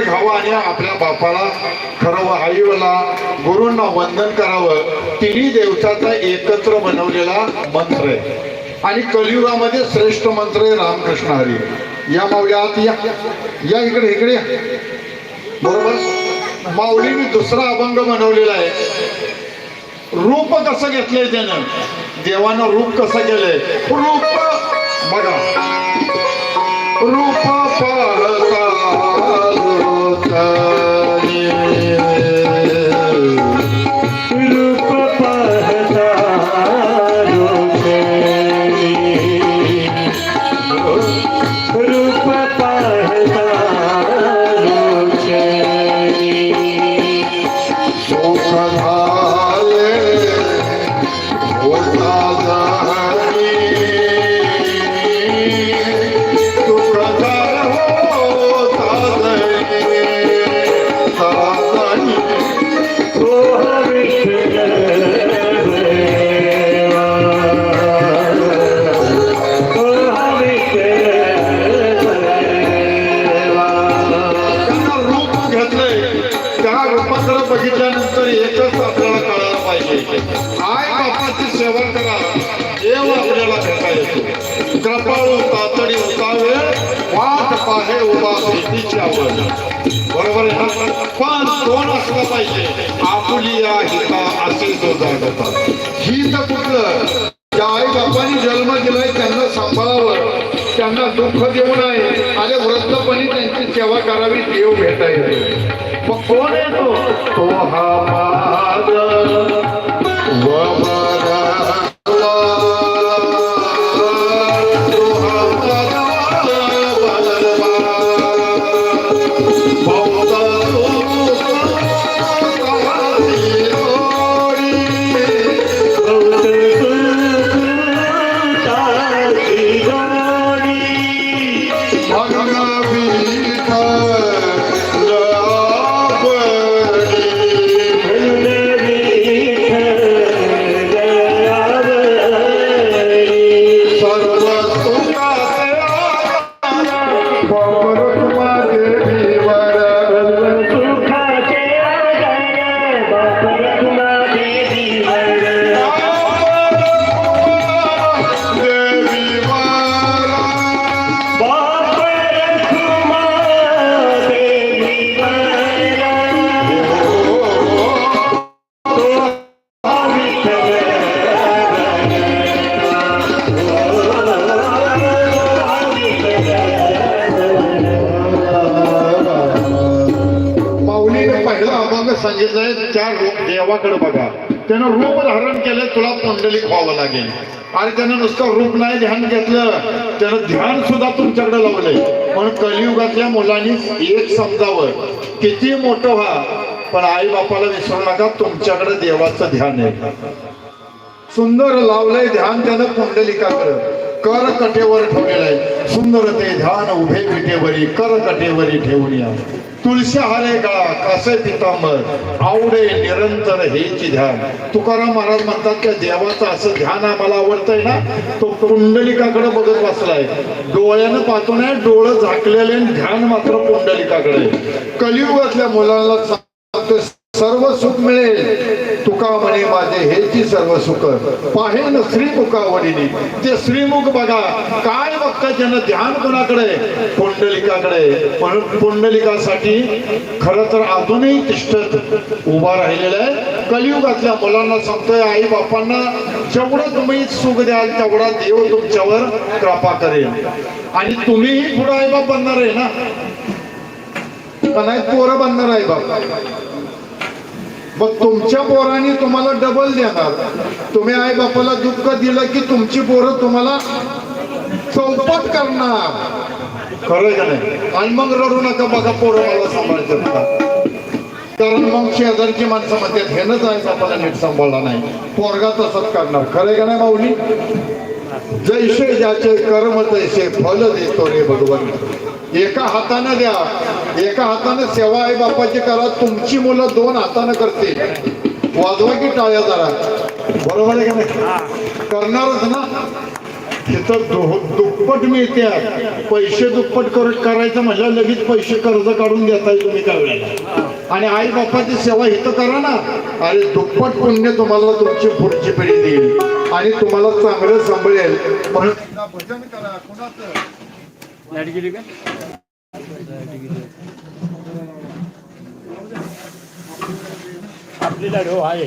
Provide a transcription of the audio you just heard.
घ्यावा आणि आपल्या बापाला खरं आईला गुरूंना वंदन करावं. तिन्ही देवताचा एकत्र बनवलेला मंत्र आहे. आणि कलियुगामध्ये श्रेष्ठ मंत्र आहे रामकृष्ण हरी. या माऊल्या आत या. या इकडे इकडे या. बरोबर? माऊलीने दुसरा अभंग बनवलेला आहे. रूप कसं घेतलंय त्यानं? देवानं रूप कसं केलंय? रूप बघा. बघितल्यानंतर एकच आपल्याला कळायला पाहिजे. आय बापाचे सेवा करा. देव आपल्याला करता येतो. कृपाळू तातडी होता वेळ वाट पाहे उभा भीतीची आवड बरोबर आहे ना? पण कोण असलं पाहिजे. आपुली या हिता असे जो जागता तर कुठलं? ज्या आई बापाने जन्म दिलाय त्यांना सांभाळावं. त्यांना दुःख देऊ नये. आणि वृद्धपणी त्यांची सेवा करावी देव भेटायला येतो मग कोण सांगितलंय त्या रूप देवाकडे बघा. त्यानं रूप धारण केलं तुला पुंडलिक व्हावं लागेल. आणि त्यानं नुसतं रूप नाही ध्यान घेतलं. त्यानं ध्यान सुद्धा तुमच्याकडे लावलंय. पण कलियुगातल्या मुलांनी एक समजावं किती मोठं व्हा पण आई बापाला विसरू नका तुमच्याकडे देवाचं ध्यान आहे. सुंदर लावलंय ध्यान त्यानं कुंडलिकाकडं कर कटेवर ठेवलेलं आहे. सुंदर ते ध्यान उभे विटेवरी कर कटेवरी ठेवून या. तुळशी हारे गळा कसे पितांबर. आवडे निरंतर हेची ध्यान. तुकाराम महाराज म्हणतात त्या देवाचं असं ध्यान आम्हाला आवडतंय ना तो पुंडलिकाकडे बघत बसलाय. डोळ्यानं पाहतो नाही डोळं झाकलेले आणि ध्यान मात्र पुंडलिकाकडे कलियुगातल्या मुलांना सांगतोय सर्व सुख मिळेल. तुका म्हणे माझे हेची सर्व सुख. पाहेन श्री मुखावडीने ते श्रीमुख बघा काय बघता ज्यांना ध्यान कोणाकडे? पुंडलिकाकडे. म्हणून पुंडलिकासाठी खर तर अजूनही तिष्ठत उभा राहिलेला आहे. कलियुगातल्या मुलांना सांगतोय आई बापांना जेवढं तुम्ही सुख द्याल तेवढा देव तुमच्यावर कृपा करेल. आणि तुम्हीही पुढे आई बाप बनणार आहे ना? पण नाही पोरं बनणार आहे बाप. मग तुमच्या पोरांनी तुम्हाला डबल देणार. तुम्ही आई बापाला दुःख दिलं की तुमची पोरं तुम्हाला चौपट करणार. खरं का नाही? आणि मग रडू नका बघा पोरं मला सांभाळतात कारण मग शेजारची माणसं म्हणतात हेनच आई बापाला नीट सांभाळला नाही. पोरगा तसंच करणार. खरं का नाही माऊली जैसे ज्याचे कर्म तैसे फल देतो रे भगवान. एका हाताने द्या. एका हाताने सेवा आई बापाची करा. तुमची मुलं दोन हाताने करतील. वाजवा की टाळ्या जरा. बरोबर आहे का नाही? करणारच ना. तिथं दुप्पट मिळतात पैसे दुप्पट कर करायचं म्हटलं लगेच पैसे कर्ज काढून घेताय तुम्ही काय वेळेला आणि आई बापाची सेवा इथं करा ना. अरे दुप्पट पुण्य तुम्हाला तुमची पुढची पिढी देईल. आणि तुम्हाला चांगलं सांभाळेल. म्हणून भजन करा. कुणाचं? आपली लाइट हो आहे